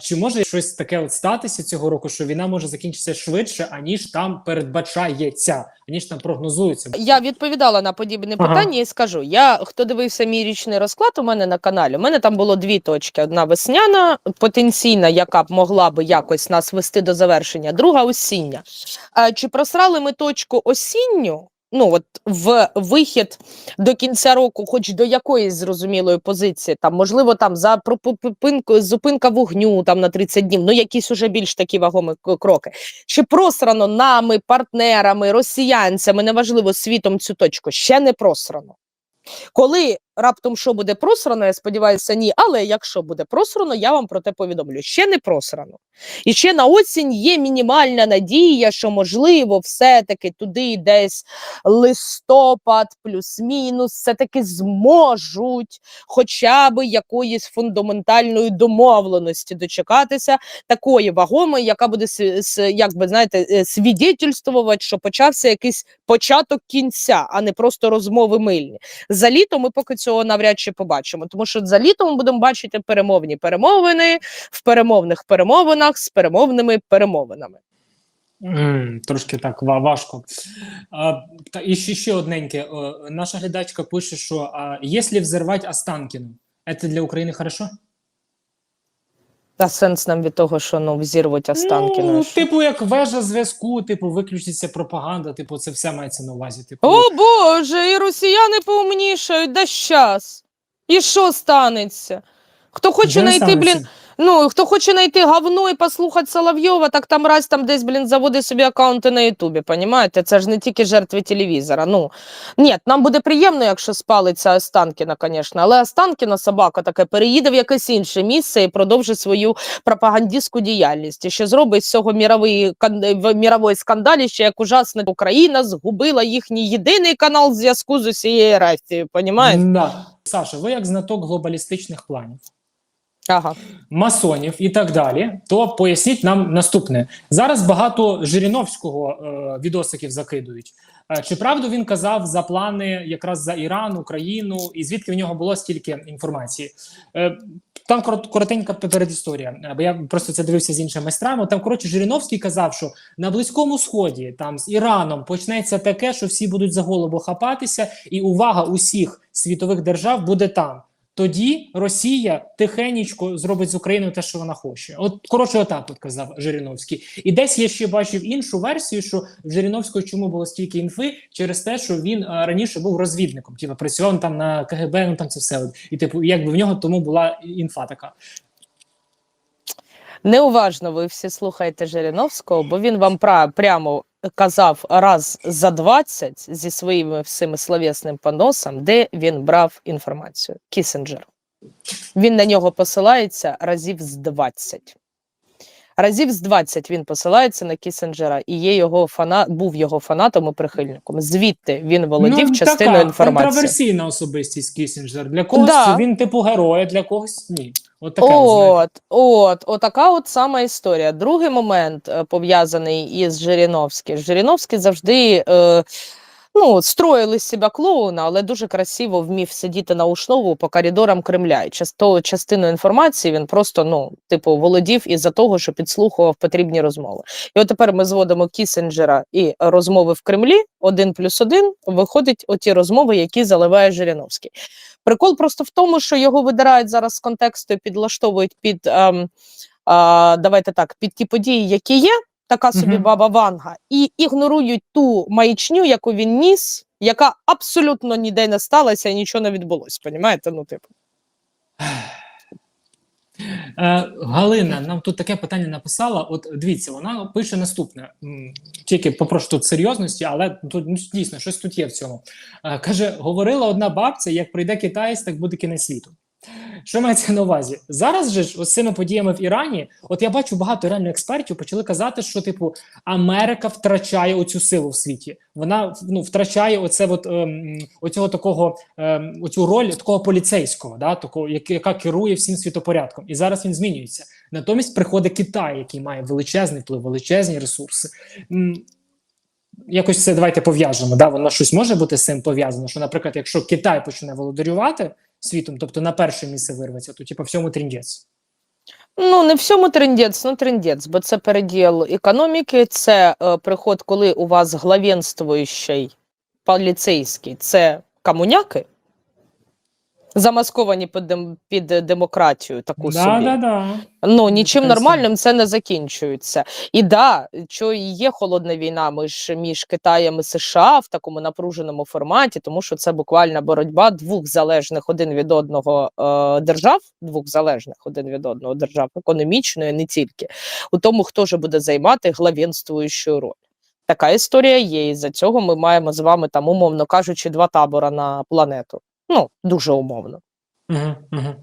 Чи може щось таке от статися цього року, що війна може закінчитися швидше, аніж там передбачається, аніж там прогнозується? Я відповідала на подібне Ага. питання і скажу: я хто дивився мій річний розклад у мене на каналі. У мене там було дві точки: одна весняна, потенційна, яка б могла би якось нас вести до завершення, друга осіння. Чи просрали ми точку осінню? Ну, от в вихід до кінця року, хоч до якоїсь зрозумілої позиції, там можливо, там за пропинку зупинка вогню там на 30 днів, ну якісь уже більш такі вагомі кроки. Чи просрано нами, партнерами, росіянцями, неважливо світом цю точку, ще не просрано. Коли раптом що буде просрано, я сподіваюся, ні. Але якщо буде просрано, я вам про те повідомлю. Ще не просрано. І ще на осінь є мінімальна надія, що можливо, все-таки туди десь листопад, плюс-мінус, все-таки зможуть хоча б якоїсь фундаментальної домовленості дочекатися, такої вагомої, яка буде як би знаєте, е, свідетельствувати, що почався якийсь початок кінця, а не просто розмови мильні. За літо ми поки цього навряд чи побачимо, тому що за літо ми будемо бачити перемовні перемовини в перемовних перемовинах з перемовними перемовинами. Mm, трошки так важко. А, та і ще, ще одненьке. Наша глядачка пише, що а, якщо взірвати Останкіну, це для України хорошо? Та сенс нам від того, що ну взірвуть останки Ну, наші. типу, як вежа зв'язку, типу, виключиться пропаганда, типу, це все мається на увазі. Типу, О Боже, і росіяни поумнішають, да щас. І що станеться? Хто хоче знайти, блін. Ну хто хоче знайти говно і послухати Соловйова, так там раз там десь, блін, заводить собі аккаунти на Ютубі, понімаєте? Це ж не тільки жертви телевізора. Ну, ні, нам буде приємно, якщо спалиться Останкіна, звісно, але Останкіна собака таке переїде в якесь інше місце і продовжить свою пропагандистську діяльність. І ще зробить з цього міровий, мірової скандаліще, як ужасно Україна згубила їхній єдиний канал зв'язку з усією Росією, понімаєте? Да. Саша, ви як знаток глобалістичних планів. Ага. масонів і так далі, то поясніть нам наступне. Зараз багато Жириновського е, відосиків закидують. Е, чи правду він казав за плани якраз за Іран, Україну, і звідки в нього було стільки інформації? Е, там коротенька передісторія, е, бо я просто це дивився з іншими майстрами. Там коротше Жириновський казав, що на близькому сході, там з Іраном, почнеться таке, що всі будуть за голову хапатися, і увага усіх світових держав буде там. Тоді Росія тихенечко зробить з Україною те, що вона хоче. От коротше, отак от казав Жириновський. І десь я ще бачив іншу версію, що в Жириновського чому було стільки інфи через те, що він а, раніше був розвідником, типу працював там на КГБ, ну там це все. І типу, якби в нього тому була інфа така. Неуважно ви всі слухаєте Жириновського, бо він вам пра- прямо казав раз за 20 зі своїми всіми словесним поносом, де він брав інформацію. Кісінджер. Він на нього посилається разів з 20. Разів з 20 він посилається на Кісінджера і є його фана... був його фанатом і прихильником. Звідти він володів частиною Ну, така інформації. контроверсійна особистість Кісінджер. Для когось Да. він типу герой, а для когось ні. От таке, от. От, от, отака от сама історія. Другий момент е, пов'язаний із Жириновським. Жириновський завжди е, ну, строїли себе клоуна, але дуже красиво вмів сидіти на ушнову по коридорам Кремля. І часто, частину інформації він просто ну, типу, володів із-за того, що підслухував потрібні розмови. І от тепер ми зводимо Кісінджера і розмови в Кремлі один плюс один. Виходить оті розмови, які заливає Жириновський. Прикол просто в тому, що його видирають зараз з контексту і підлаштовують під ем, а, давайте так, під ті події, які є, така собі баба Ванга, і ігнорують ту маячню, яку він ніс, яка абсолютно ніде не сталася і нічого не відбулося. Понімаєте? Ну, типу. Е, Галина нам тут таке питання написала. От дивіться, вона пише наступне. Тільки попрошу тут серйозності, але тут ну, дійсно щось тут є в цьому. Е, Каже: говорила одна бабця: як прийде китаєць, так буде кінець світу. Що мається на увазі? Зараз же ж ось цими подіями в Ірані, от я бачу багато реально експертів почали казати, що типу Америка втрачає оцю силу в світі. Вона ну втрачає оце, от ем, оцього такого ем, оцю роль такого поліцейського, да, такого, як- яка керує всім світопорядком. І зараз він змінюється. Натомість приходить Китай, який має величезний вплив, величезні ресурси. Якось це давайте пов'яжемо. Да? Воно щось може бути з цим пов'язано. Що, наприклад, якщо Китай почне володарювати світом, тобто на перше місце вирветься, то типу всьому тріндець. Ну, не всьому трендець, ну трендець, бо це переділ економіки, це е, приход, коли у вас главенствуючий поліцейський це комуняки, замасковані під, дем- під демократію таку Да, собі. да, да. Ну, нічим Така нормальним це не закінчується. І да, що і є холодна війна між, між Китаєм і США в такому напруженому форматі, тому що це буквально боротьба двох залежних один від одного е, держав, двох залежних один від одного держав, економічної, не тільки, у тому, хто ж буде займати главенствуючу роль. Така історія є. І за цього ми маємо з вами там, умовно кажучи, два табора на планету. Ну, дуже умовно. Угу, угу.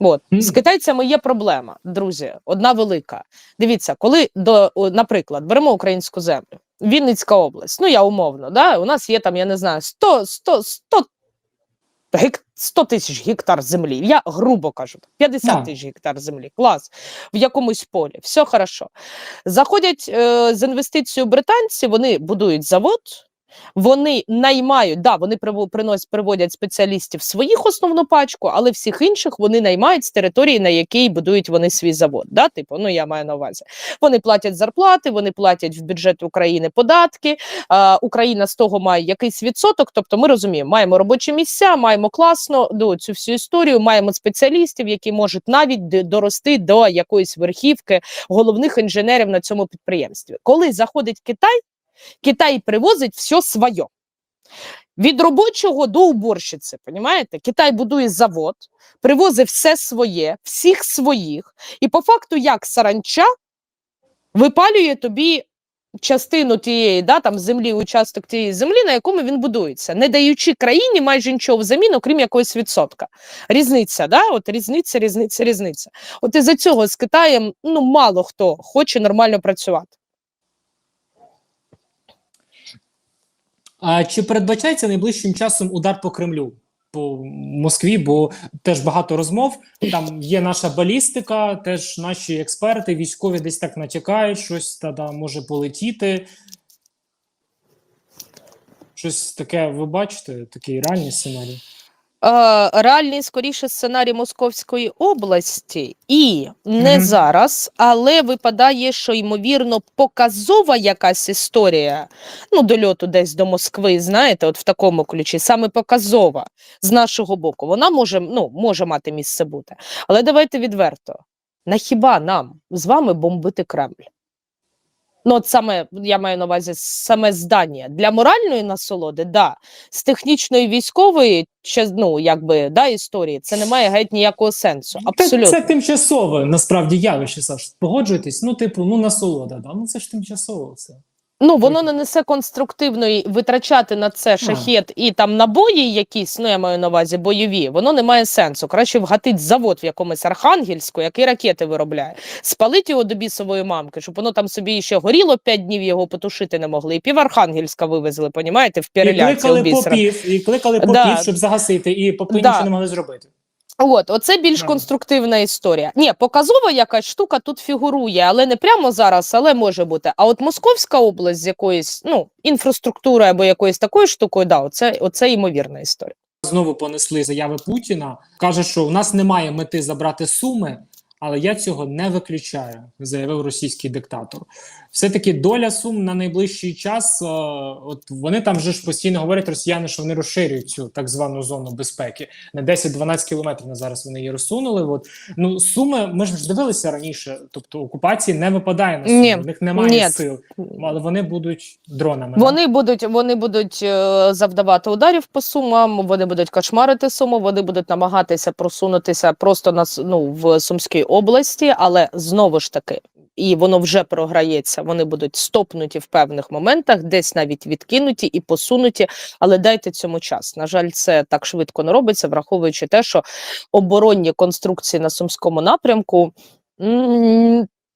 От з китайцями є проблема, друзі. Одна велика. Дивіться, коли до, наприклад, беремо українську землю, Вінницька область. Ну я умовно, да, у нас є там, я не знаю, 100, 100, 100, гек, 100 тисяч гектар землі. Я грубо кажу, 50 Да. тисяч гектар землі. Клас в якомусь полі. Все хорошо. Заходять е, з інвестицією британці, вони будують завод. Вони наймають, да, вони приносять, приводять спеціалістів своїх основну пачку, але всіх інших вони наймають з території, на якій будують вони свій завод. Да? Типу, ну я маю на увазі. Вони платять зарплати, вони платять в бюджет України податки. А, Україна з того має якийсь відсоток. Тобто, ми розуміємо, маємо робочі місця, маємо класно до цю всю історію, маємо спеціалістів, які можуть навіть дорости до якоїсь верхівки головних інженерів на цьому підприємстві. Коли заходить Китай, Китай привозить все своє. Від робочого до уборщиці, понімаєте? Китай будує завод, привозить все своє, всіх своїх, і по факту, як саранча, випалює тобі частину тієї да, там, землі, участок тієї землі, на якому він будується, не даючи країні майже нічого взамін, окрім якогось відсотка. Різниця, да? От різниця, різниця, різниця. От із-за цього з Китаєм ну, мало хто хоче нормально працювати. А чи передбачається найближчим часом удар по Кремлю? По Москві, бо теж багато розмов. Там є наша балістика, теж наші експерти, військові десь так натякають, щось та, да, може полетіти. Щось таке, ви бачите, такий реальний сценарій. Е, реальний скоріше сценарій Московської області, і не Мгм. зараз, але випадає, що ймовірно показова якась історія. Ну, дольоту десь до Москви, знаєте, от в такому ключі, саме показова з нашого боку. Вона може, ну, може мати місце бути. Але давайте відверто: на хіба нам з вами бомбити Кремль? Ну, от саме я маю на увазі саме здання для моральної насолоди, да. З технічної військової, ще, ну, якби, да, історії, це не має геть ніякого сенсу. Абсолютно. Це тимчасове насправді явище, Саш. Погоджуєтесь? Ну, типу, ну насолода, да? Ну це ж тимчасово все. Ну, воно не несе конструктивної витрачати на це шахет і там набої якісь, ну я маю на увазі бойові, воно не має сенсу. Краще вгатить завод в якомусь Архангельську, який ракети виробляє, спалить його до бісової мамки, щоб воно там собі ще горіло п'ять днів, його потушити не могли. І пів Архангельська вивезли, понімаєте, в І кликали попів, і кликали попів, Да. щоб загасити, і попи Да. нічого не могли зробити. От, оце більш конструктивна історія. Ні, показова якась штука тут фігурує, але не прямо зараз, але може бути. А от Московська область з якоюсь ну, інфраструктурою або якоюсь такою штукою, да, оце, оце ймовірна історія. Знову понесли заяви Путіна. Каже, що у нас немає мети забрати суми, але я цього не виключаю, заявив російський диктатор. Все-таки доля сум на найближчий час. е, от вони там же ж постійно говорять росіяни, що вони розширюють цю так звану зону безпеки на 10-12 кілометрів. На зараз вони її розсунули. От ну суми, ми ж дивилися раніше. Тобто окупації не випадає на суми, в них немає ні. сил, але вони будуть дронами. Вони будуть, вони будуть е, завдавати ударів по сумам, вони будуть кошмарити суму, вони будуть намагатися просунутися просто на ну, в Сумській області, але знову ж таки, і воно вже програється. Вони будуть стопнуті в певних моментах, десь навіть відкинуті і посунуті. Але дайте цьому час. На жаль, це так швидко не робиться, враховуючи те, що оборонні конструкції на сумському напрямку.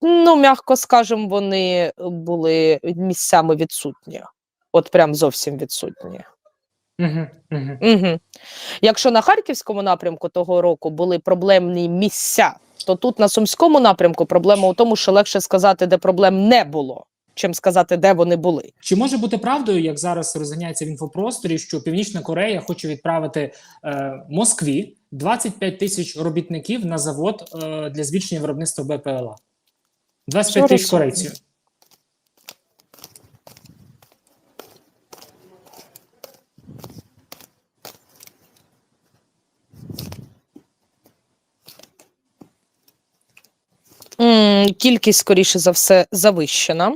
Ну, м'яко скажемо, вони були місцями відсутні. От прям зовсім відсутні. Угу, угу. Угу. Якщо на харківському напрямку того року були проблемні місця, то тут на сумському напрямку проблема у тому, що легше сказати, де проблем не було, чим сказати, де вони були. Чи може бути правдою, як зараз розганяється в інфопросторі, що Північна Корея хоче відправити е, Москві 25 тисяч робітників на завод е, для збільшення виробництва БПЛА. 25 тисяч корейців. Кількість, скоріше за все, завищена.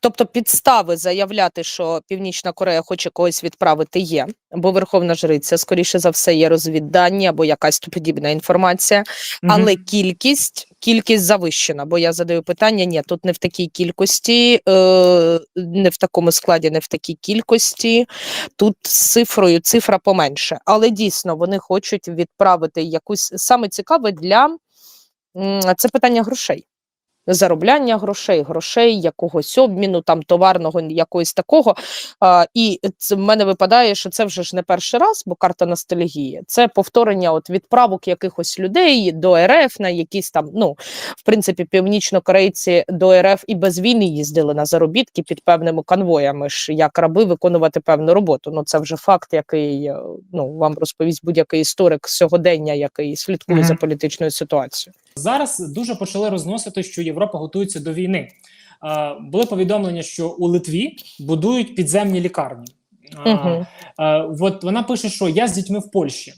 Тобто підстави заявляти, що Північна Корея хоче когось відправити, є, бо Верховна Жриця, скоріше за все, є розвіддані або якась подібна інформація. Мгм. Але кількість, кількість завищена, бо я задаю питання: ні, тут не в такій кількості, е, не в такому складі, не в такій кількості. Тут з цифрою цифра поменше. Але дійсно вони хочуть відправити якусь саме цікаве для це питання грошей. Заробляння грошей, грошей, якогось обміну, там товарного, якогось такого. А, і це в мене випадає, що це вже ж не перший раз, бо карта ностальгії. Це повторення от відправок якихось людей до РФ на якісь там. Ну, в принципі, північнокорейці до РФ і без війни їздили на заробітки під певними конвоями ж як раби виконувати певну роботу. Ну це вже факт, який е, ну вам розповість будь-який історик сьогодення, який слідкує Мгм. за політичною ситуацією. Зараз дуже почали розносити, що Європа готується до війни. Е, були повідомлення, що у Литві будують підземні лікарні. Е, е, от вона пише, що я з дітьми в Польщі.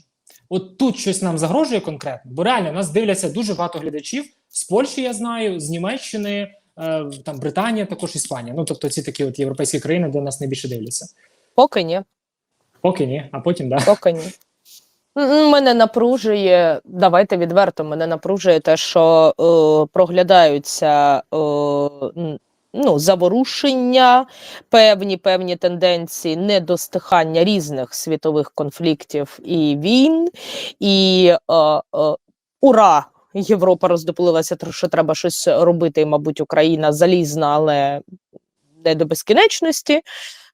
От тут щось нам загрожує конкретно, бо реально нас дивляться дуже багато глядачів з Польщі, я знаю, з Німеччини, е, там Британія, також Іспанія. Ну тобто ці такі от європейські країни, де нас найбільше дивляться. Поки ні. Поки ні, а потім да. Поки ні. Мене напружує, давайте відверто, мене напружує те, що е, проглядаються е, ну, заворушення, певні певні тенденції недостихання різних світових конфліктів і війн, і е, е, ура! Європа роздоплилася, що треба щось робити, мабуть, Україна залізна, але не до безкінечності.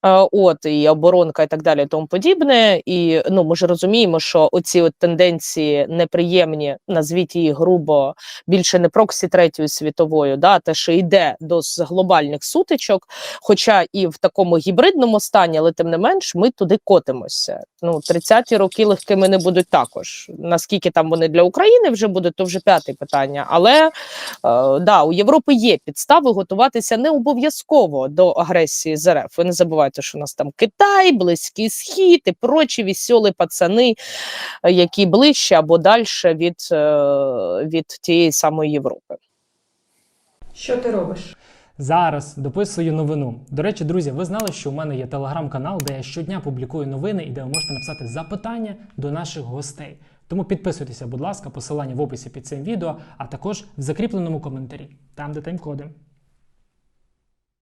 Е, От і оборонка, і так далі, і тому подібне. І ну ми ж розуміємо, що оці от тенденції неприємні, назвіть її грубо, більше не проксі третьої світової, да, те, що йде до глобальних сутичок, хоча і в такому гібридному стані, але тим не менш, ми туди котимося. Ну, 30-ті роки легкими не будуть також. Наскільки там вони для України вже будуть, то вже п'яте питання. Але е, да, у Європи є підстави готуватися не обов'язково до агресії з РФ. Ви не забувайте, що у нас там Китай, Близький Схід і прочі вісьоли пацани, які ближче або далі від, е, від тієї самої Європи. Що ти робиш? Зараз дописую новину. До речі, друзі, ви знали, що у мене є телеграм-канал, де я щодня публікую новини і де ви можете написати запитання до наших гостей. Тому підписуйтеся, будь ласка, посилання в описі під цим відео, а також в закріпленому коментарі, там де тайм-коди.